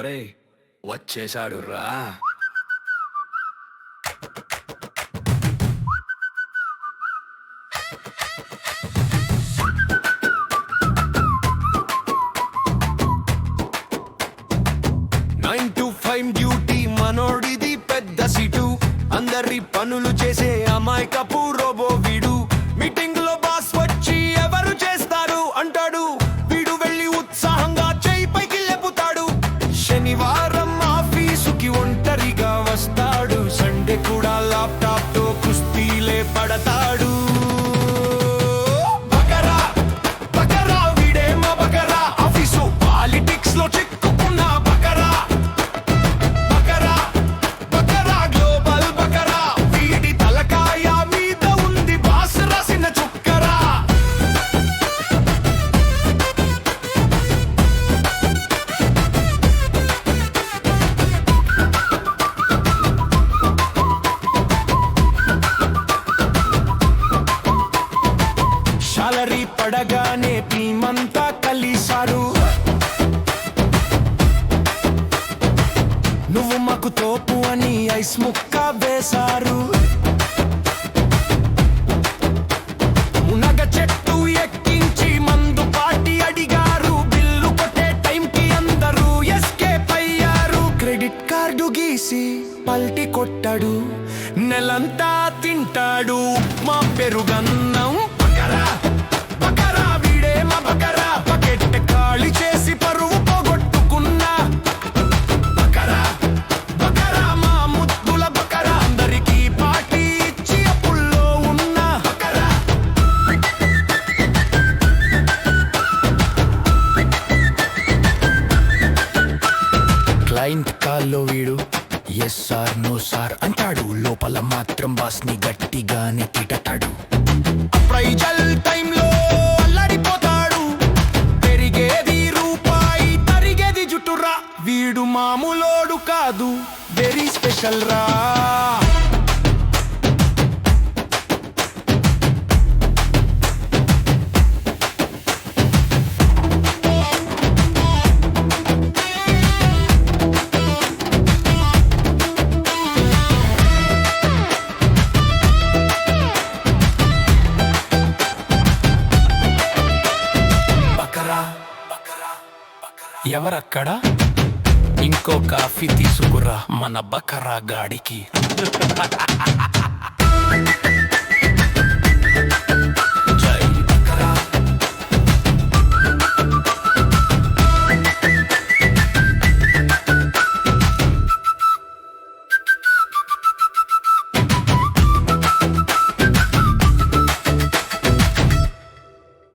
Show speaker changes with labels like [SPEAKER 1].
[SPEAKER 1] ఒరే వచ్చేశాడు రా నైన్ టు ఫైవ్ డ్యూటీ మనోడిది పెద్ద సిటు. అందరి పనులు చేసే అమాయకపు రోబో వీడు. కుస్తీలే పడతాడు. అల్లరి పడగానే టీమంతా కలిశారు. నువ్వు మాకు తోపు అని ఐస్ ముక్క వేశారు. మునగ చెట్టు ఎక్కించి మందు పాటి అడిగారు. బిల్లు కొట్టే టైంకి అందరూ ఎస్కేప్ అయ్యారు. క్రెడిట్ కార్డు గీసి పల్టి కొట్టాడు. నెలంతా తింటాడు. మా పెరుగన్నం క్లయింట్ కాల్లో వీడు. ఎస్ సార్ నో సార్ అంటాడు. లోపల మాత్రం బాస్ని గట్టిగానే తిటతాడు అప్రైజల్ టైంలో అల్లాడిపోతాడు. పెరిగేది రూపాయి తరిగేది జుట్టురా. వీడు మామూలోడు కాదు వెరీ స్పెషల్ రా. ఎవరక్కడ? ఇంకో కాఫీ తీసుకురా మన బకరా గాడికి.